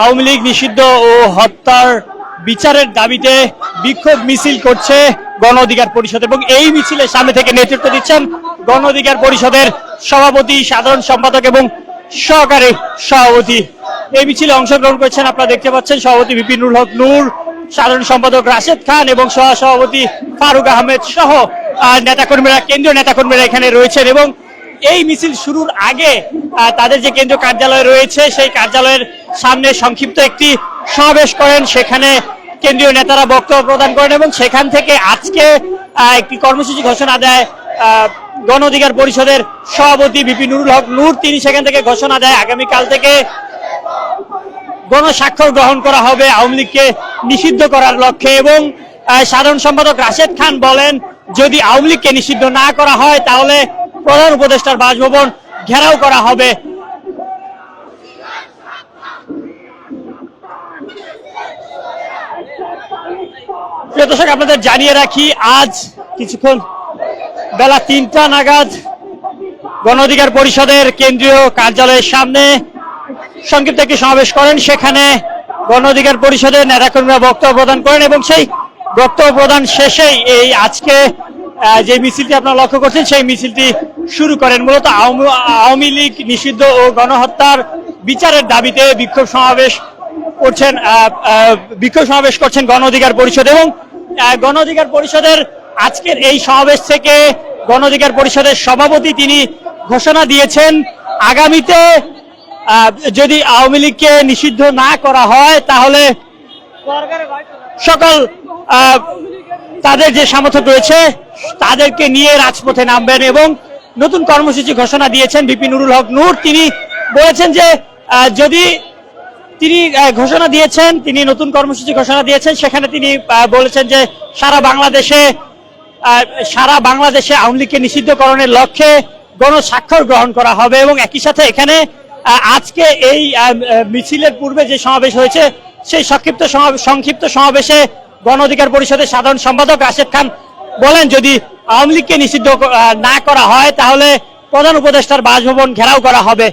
আওয়ামী লীগ নিষিদ্ধ ও হত্যার বিচারের দাবিতে বিক্ষোভ মিছিল করছে গণ অধিকার পরিষদ এবং এই মিছিলের সামনে থেকে নেতৃত্ব দিচ্ছেন গণ অধিকার পরিষদের সভাপতি, সাধারণ সম্পাদক এবং সহকারী সভাপতি। এই মিছিলে অংশগ্রহণ করছেন আপনারা দেখতে পাচ্ছেন সভাপতি বিপিনুল হক নূর, সাধারণ সম্পাদক রাশেদ খান এবং সহ সভাপতি ফারুক আহমেদ সহ নেতাকর্মীরা, কেন্দ্রীয় নেতাকর্মীরা এখানে রয়েছেন এবং এই মিছিল শুরুর আগে তাদের যে কেন্দ্রীয় কার্যালয় রয়েছে, সেই কার্যালয়ের সামনে সংক্ষিপ্ত একটি সমাবেশ করেন। সেখানে কেন্দ্রীয় নেতারা বক্তব্য প্রদান করেন এবং সেখান থেকে আজকে একটি কর্মসূচি ঘোষণা দেয় গণ অধিকার পরিষদের সভাপতি বিপি নুরুল হক। নূর, তিনি সেখান থেকে ঘোষণা দেয়, আগামীকাল থেকে গণস্বাক্ষর গ্রহণ করা হবে আওয়ামী লীগকে নিষিদ্ধ করার লক্ষ্যে এবং সাধারণ সম্পাদক রাশেদ খান বলেন, যদি আওয়ামী লীগকে নিষিদ্ধ না করা হয়, তাহলে প্রধান উপদেষ্টার বাসভবন ঘেরাও করা হবে। আপনাদের জানিয়ে রাখি, আজ কিছুক্ষণ বেলা তিনটা নাগাদ গণ অধিকার পরিষদের কেন্দ্রীয় কার্যালয়ের সামনে সংক্ষিপ্ত একটি সমাবেশ করেন। সেখানে গণ অধিকার পরিষদের নেতাকর্মীরা বক্তব্য প্রদান করেন এবং সেই বক্তব্য প্রদান শেষেই এই আজকে যে মিছিলটি আপনারা লক্ষ্য করছেন, সেই মিছিলটি শুরু করেন মূলত আওয়ামী- লীগ নিষিদ্ধ ও গণহত্যার বিচারের দাবিতে বিক্ষোভ সমাবেশ করছেন বিক্ষোভ সমাবেশ করছেন গণ অধিকার পরিষদ এবং গণ অধিকার পরিষদের আজকের এই সমাবেশ থেকে গণ অধিকার পরিষদের সভাপতি তিনি ঘোষণা দিয়েছেন, আগামীতে যদি আওয়ামী লীগকে নিষিদ্ধ না করা হয় তাহলে সকল তাদের যে সামর্থ্য রয়েছে তাদেরকে নিয়ে রাজপথে নামবেন এবং নতুন কর্মসূচি ঘোষণা দিয়েছেন বিপিনুরুল হক নূর। তিনি বলেছেন যে যদি তিনি ঘোষণা দিয়েছেন, তিনি নতুন কর্মসূচি ঘোষণা দিয়েছেন, সেখানে তিনি বলেছেন যে সারা বাংলাদেশে সারা বাংলাদেশে আওয়ামী লীগকে নিষিদ্ধকরণের লক্ষ্যে গণস্বাক্ষর গ্রহণ করা হবে এবং একই সাথে এখানে আজকে এই মিছিলের পূর্বে যে সমাবেশ হয়েছে, সেই সংক্ষিপ্ত সংক্ষিপ্ত সমাবেশে গণ অধিকার পরিষদের সাধারণ সম্পাদক রাশেদ খান বলেন, যদি আওয়ামী লীগকে নিষিদ্ধ না করা হয়, তাহলে প্রধান উপদেষ্টার বাসভবন ঘেরাও করা হবে।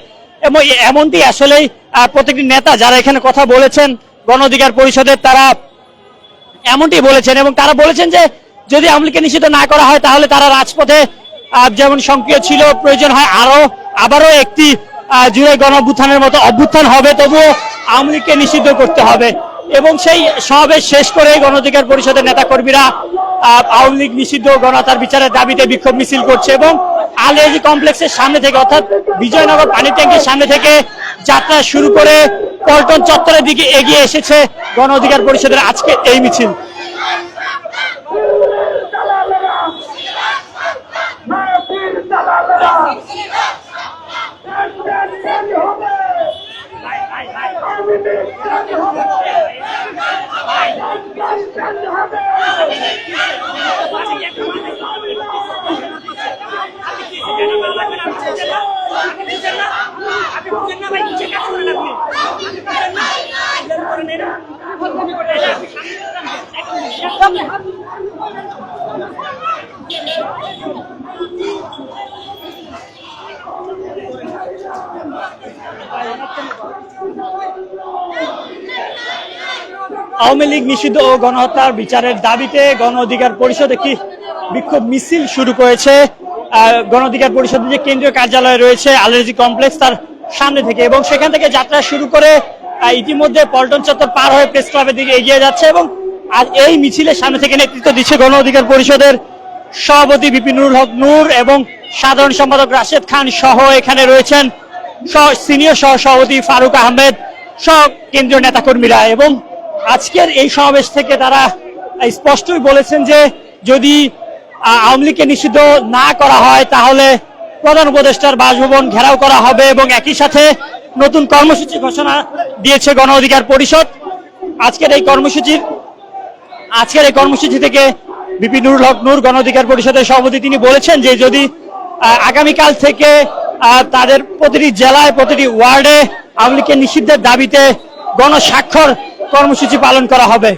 এবং এমনটি আসলেই প্রত্যেকটি নেতা যারা এখানে কথা বলেছেন, গণ অধিকার পরিষদের তারা এমনটি বলেছেন এবং তারা বলেছেন যে, যদি আওয়ামী লীগকে নিষিদ্ধ না করা হয়, তাহলে তারা রাজপথে যেমন সক্রিয় ছিল, প্রয়োজন হয় আরও, আবারও একটি জুড়ে গণ অভ্যুত্থানের মতো অভ্যুত্থান হবে, তবুও আওয়ামী লীগকে নিষিদ্ধ করতে হবে। এবং সেই সমাবেশ শেষ করে গণ অধিকার পরিষদের নেতাকর্মীরা আওয়ামী লীগ নিষিদ্ধ গণতার বিচারের দাবিতে বিক্ষোভ মিছিল করছে এবং আলিয়াজি কমপ্লেক্সের সামনে থেকে, অর্থাৎ বিজয়নগর পানি ট্যাঙ্কির সামনে থেকে যাত্রা শুরু করে পল্টন চত্বরের দিকে এগিয়ে এসেছে গণ অধিকার পরিষদের আজকে এই মিছিল। আওয়ামী লীগ নিষিদ্ধ ও গণহত্যার বিচারের দাবিতে গণ অধিকার পরিষদ একটি বিক্ষোভ মিছিল শুরু করেছে। গণ অধিকার পরিষদের যে কেন্দ্রীয় কার্যালয় রয়েছে আলার্জি কমপ্লেক্স তার সামনে থেকে এবং সেখান থেকে যাত্রা শুরু করে ইতিমধ্যে পল্টন চত্বর পার হয়ে প্রেস ক্লাবের দিকে এগিয়ে যাচ্ছে এবং আর এই মিছিলের সামনে থেকে নেতৃত্ব দিচ্ছে গণ অধিকার পরিষদের সভাপতি বিপিনুর হক নূর এবং সাধারণ সম্পাদক রাশেদ খান সহ এখানে রয়েছেন সিনিয়র সহ সভাপতি ফারুক আহমেদ সহ কেন্দ্রীয় নেতাকর্মীরা এবং আজকের এই সমাবেশ থেকে তারা স্পষ্টই বলেছেন যে যদি আওয়ামী লীগকে নিষিদ্ধ না করা হয়, তাহলে প্রধান উপদেষ্টার বাসভবন ঘেরাও করা হবে এবং একই সাথে নতুন কর্মসূচি ঘোষণা দিয়েছে গণ অধিকার পরিষদ। আজকের এই কর্মসূচির, আজকের এই কর্মসূচি থেকে বিপি নুরুল হক নূর গণ অধিকার পরিষদের সভাপতি তিনি বলেছেন যে যদি আগামীকাল থেকে তাদের প্রতিটি জেলায়, প্রতিটি ওয়ার্ডে আওয়ামী লীগকে নিষিদ্ধের দাবিতে গণস্বাক্ষর কর্মসূচি পালন করা হবে।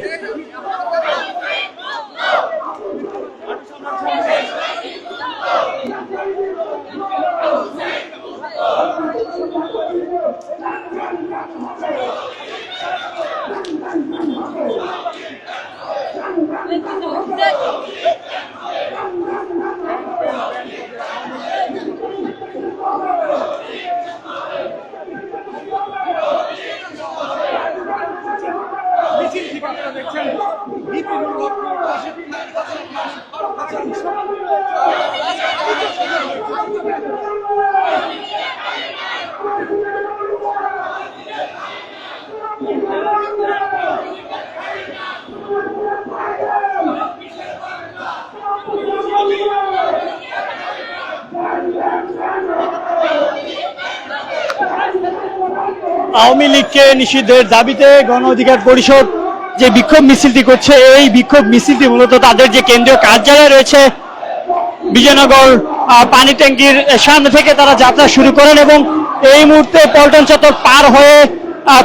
আওয়ামী লীগকে নিষিদ্ধের দাবিতে গণ অধিকার পরিষদ যে বিক্ষোভ মিছিলটি করছে, এই বিক্ষোভ মিছিলটি মূলত তাদের যে কেন্দ্রীয় কার্যালয় রয়েছে, বিজয়নগর পানি ট্যাঙ্কির সামনে থেকে তারা যাত্রা শুরু করেন এবং এই মুহূর্তে পল্টন চত্বর পার হয়ে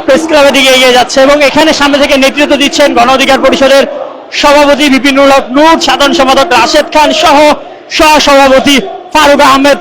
প্রেস ক্লাবের দিকে এগিয়ে যাচ্ছে এবং এখানে সামনে থেকে নেতৃত্ব দিচ্ছেন গণ অধিকার পরিষদের সভাপতি বিপিনুল হক নূর, সাধারণ সম্পাদক রাশেদ খান সহ সহ সভাপতি ফারুক আহমেদ।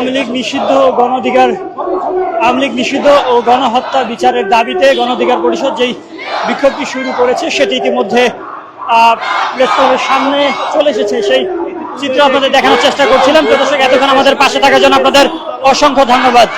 আওয়ামী লীগ নিষিদ্ধ গণ অধিকার, আওয়ামী লীগ নিষিদ্ধ ও গণহত্যা বিচারের দাবিতে গণধিকার পরিষদ যেই বিক্ষোভটি শুরু করেছে, সেটি ইতিমধ্যে প্রেস সামনে চলে এসেছে। সেই চিত্র আপনাদের দেখানোর চেষ্টা করছিলাম। প্রদর্শক এতক্ষণ আমাদের পাশে থাকার জন্য আপনাদের অসংখ্য ধন্যবাদ।